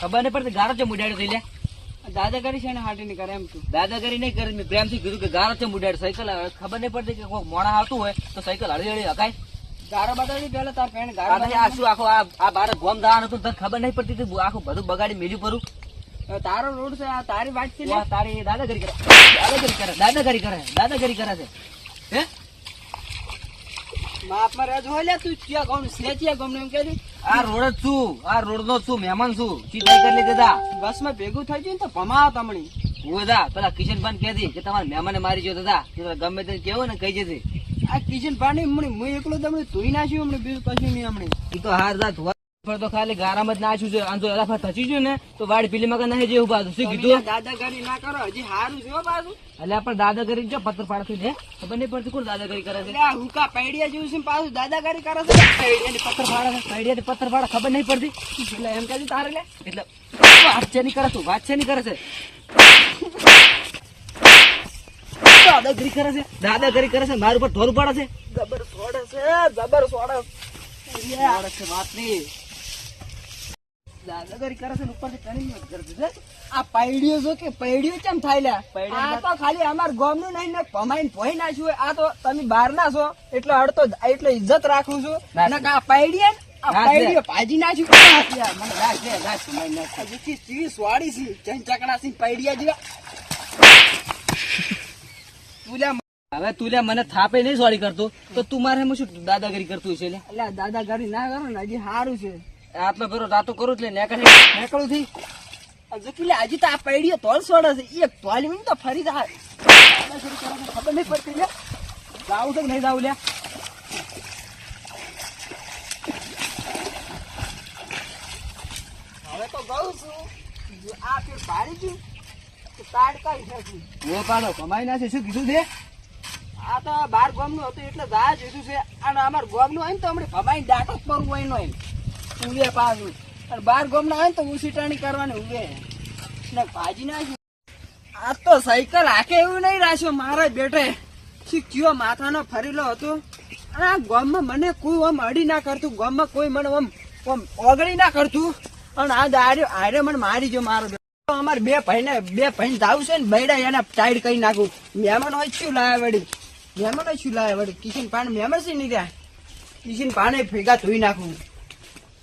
ખબર નહીં પડતી ગારો છે મુડાડ્યો થઈ લે દાદાગીરી છે ને હાટી ની કરે એમ તું. દાદાગીરી નહીં કરી મેં પ્રેમથી કીધું કે ગારો છે મુડાડ સાયકલ આવે. ખબર નહીં પડતી કે કોઈ મોણા આવતું હોય તો સાયકલ હળી હળી હકાય. ગારો બતાવી પેલા તાર પેણ ગારો આ શું આખો આ બાર ગોમ દાવાનું હતું તને ખબર નહીં પડતી કે આખું બધું બગાડી મેલ્યું પરું? તારો રોડ છે આ તારી વાત છે તારી દાદાગીરી કરે. દાદાગીરી કરે દાદાગીરી કરે દાદાગીરી કરે છે. હે? માપમાં રહેજો હોય લે તું ક્યાં ગામ છે ક્યાં ગામ એમ કે આ રોડ જ છું આ રોડ નો છું મહેમાન છું ચી સાયકલ લઈ જતા બસમાં ભેગું થઈ ગયું ને તો ભમાવો તમણી. હું દા પેલા કિશન કહે દી કે તમારા મહેમાને મારી ગયો દાદા તો ગમે તે કેવું ને કહી જશે આ કિશન પાણી હમણાં હું એકલો તમને ધોઈ નાખ્યું હમણાં બીજું કશું નહીં હમણાં. ઈ તો હાર દા પર તો ખાલી ગારામાં જ નાખ્યું છે. અને જો એલા થચી ગયું ને તો વાડ પીલી નહીં જેવું બાજુ. શું કીધું? દાદાગીરી ના કરો હજી સારું છે બાજુ. એટલે આપણે દાદાગીરી જો પથ્થર પાડતી ને ખબર નહીં પડતી કોણ દાદાગીરી કરે છે. આ હુકા પૈડિયા જેવું છે પાછું દાદાગીરી કરે છે? પથ્થર પાડે છે. પૈડિયા પથ્થર પાડે ખબર નહીં પડતી. એટલે એમ કહે તારે લે. એટલે વાત છે નહીં કરે તું વાત છે નહીં કરે છે. દાદાગરી કરે છે દાદાગરી કરે છે મારું પર ઢોર પાડે છે. જબર સોડે છે જબર સોડે છે વાત નહીં. દાદાગીરી કરે છે ને ઉપરથી ટણી મત કરતી છે. આ પૈડિયો જો કે પૈડિયો કેમ થાય લે પૈડિયો આ તો ખાલી અમાર ગામનું નહીં ને ભમાઈને ભોઈ નાખ્યું આ તો તમે બહાર ના છો એટલે અડતો એટલે ઇજ્જત રાખું છું. ના આ પૈડિયા આ પૈડિયો ભાજી નાખ્યું મને રાખ દે રાખ ભમાઈ નાખ હજી થી ચીવી સ્વાડી છે. ચંચકડા પૈડિયા જેવા. તુલ્યા હવે તું લે મને થાપે નહીં સોરી કરતો. તો તું મારે શું દાદાગીરી કરતું છે એટલે દાદાગીરી ના કરો ને હજી સારું છે. આટલો ભેરો રાતો કરું એટલે નેકળ નેકળું થી હજુ પેલી હજી તો આ પૈડીઓ તોલ સોડે છે. એક તોલ મને તો ફરી જા ખબર નહીં પડતી લે જાવું તો નહીં જાવું લે હવે તો ગઉં છું. જો આ ફેર પાડી પાડો કમાઈ ના છે શું કીધું છે? આ તો બાર ગામનું હતું એટલે જા જોઈતું છે. અને અમાર ગામનું હોય ને તો હમણાં ભમાઈ ડાટો જ પરવું હોય નો એમ. ઉલે પાછું. અને બાર ગામના હોય ને તો ઉસીટાણી કરવાની ઉવે. ને ભાજી નાખ્યું આ તો સાયકલ હાકે એવું નહીં રાખ્યો, મારા બેટે. શી કયો માથાનો ફરેલો હતો. આ ગામમાં મને કોઈ આમ અડી ના કરતું, ગામમાં કોઈ મને આમ આમ ઓગળી ના કરતું. અને આ દાર્યો આરે મને મારી ગયો મારો અમારે બે ભાઈને બે ભાઈને જાવું છે ને, બૈડા એને ટાઈડ કરી નાખું. મહેમાન હોય શું લાયા વળી? મહેમાન હોય શું લાવે વળી? કિશન પાણી મહેમાન છે નહીં રહ્યા? કિશન પાણી ભેગા ધોઈ નાખું.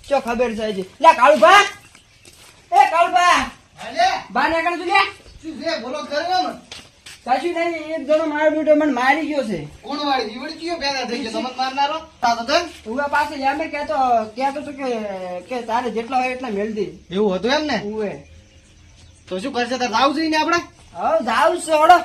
ચો ખબર છે હજી? લે કાળુભા. એ કાળુભા. બા ને કણ તું લે. સાચું નહીં એક જણો મારો બેટો મને મારી ગયો છે. ઉવા પાસે યામે કહેતો કહેતો તો કે કે તારે જેટલા હોય એટલા મેળ દે. એવું હતું એમ ને ઉવે. તો શું કરશે? તાર જાવ ને આપણે? હા જાવ છે હળો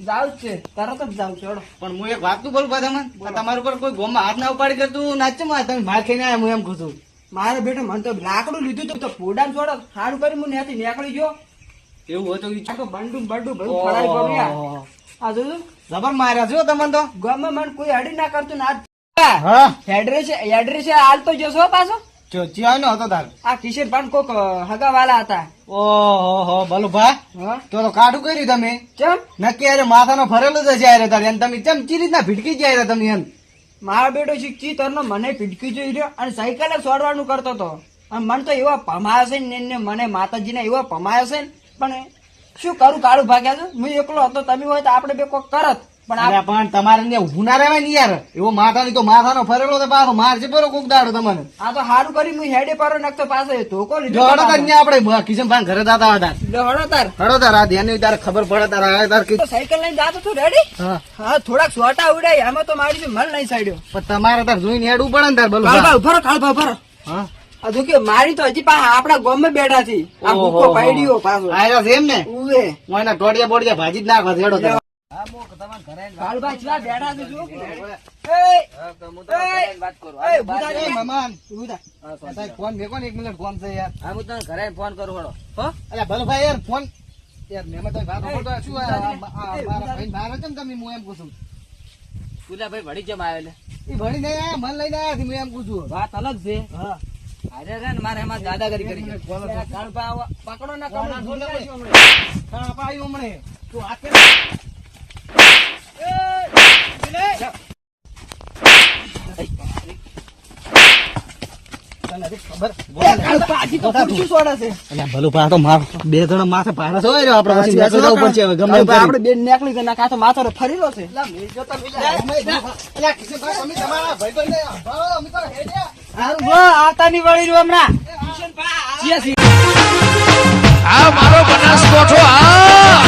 જાવ છે. તરત જ જાવ છે પણ હું એક વાત તું બોલું બધા તમને તમારા ઉપર કોઈ ગોમાં હાથ ના ઉપાડી કરતું નાચે તમે માર ખાઈને આયા હું એમ કહું છું. મારો બેટો મને તો લાકડું લીધું તું તો પોડામ છોડો. સારું કરી હું ત્યાંથી નીકળી ગયો. એવું હોય તો તો બંડું બંડું બધું ફળાઈ પડ્યું આ જોયું? જબર માર્યા જો તમને તો? ગામમાં મને કોઈ હડી ના કરતું ના હા. એડ્રેસ એડ્રેસ હાલતો જોશો પાછો. ચો ચિયા નો હતો તાર. આ કિશોર પણ કોક હગા વાલા હતા. ઓહો હા. તો તો કાઢું કર્યું તમે. કેમ નક્કી અરે માથાનો ફરેલો જ જાય તારે અને તમે ચમ ચી રીતના ભીટકી જાય તમે એમ? મારો બેટો શીખી તરનો મને પીટકી જોઈ રહ્યો અને સાયકલ સોડવાનું કરતો હતો. અને મને તો એવા પમાયા છે ને ને મને માતાજીને એવા પમાયા છે ને. પણ શું કરું, કાળું ભાગ્યા છે? હું એકલો હતો, તમે હોય તો આપણે બે કોક કરત. પણ પણ તમારે ને ઊભું ના રહેવાય ને યાર. એવો માથાની તો માથાનો ફરેલો તો પાછો મારશે બરો કોક દાડો તમને. આ તો સારું કરી હું હેડે પર નાખતો પાસે ધોકો લીધો હડો તાર ન્યા આપણે કિશન ભાઈ ઘરે દાતા હતા લો, તાર. હડો તાર આ ધ્યાન તારે ખબર પડે તાર આ તાર તો સાયકલ લઈને જાતો તું રેડી હા. થોડાક સોટા ઉડાય આમાં તો મારી મન નહીં સાડ્યો પણ તમારે તાર જોઈને હેડવું પડે ને તાર બોલો. કાળભા ઉભરો કાળભા ઉભરો હા. આ કે મારી તો હજી પા આપણા ગામમાં બેઠા છે. આ ભૂકો પાડ્યો પાછો. આયરા છે એમ ને? ઉવે. એના ટોડિયા બોડિયા ભાજી જ નાખવા હેડો તાર કાળભા ચલા બેઠા છે જો એય, વાત કરું. એય, ઊભું થા એ રે. મહેમાન ઊભું થા. તારે ફોન મેકો ને એક મિનિટ ફોન છે યાર. હા હું તને ઘરે ફોન કરું હળો હો? અલ્યા ભાઈ યાર ફોન. યાર મેં તો વાત સાંભળતો શું આ- આ- આ- એ, મારા ભાઈ મારે છે. ને તમે હું એમ પૂછું તુલા ભાઈ વળી જમ આવ્યો એ ભણી નહીં આયા મન લઈને આયા થી હું એમ પૂછું વાત અલગ છે. હા. અરે રે ને મારે એમાં દાદાગીરી કરી છે. ફોન લે, કાળભા આવો. પકડો ના નાખ્યો હમણાં. હા પાયું હમણે. તું હાથ બે જણા માથે ભાડા છો. આપડે બે નીકળી ગયો કાંતો માથો ફરી રહ્યો છે. આવતા ની વળી રહ્યો હમણાં. આ મારો બનાસ કોઠો આ!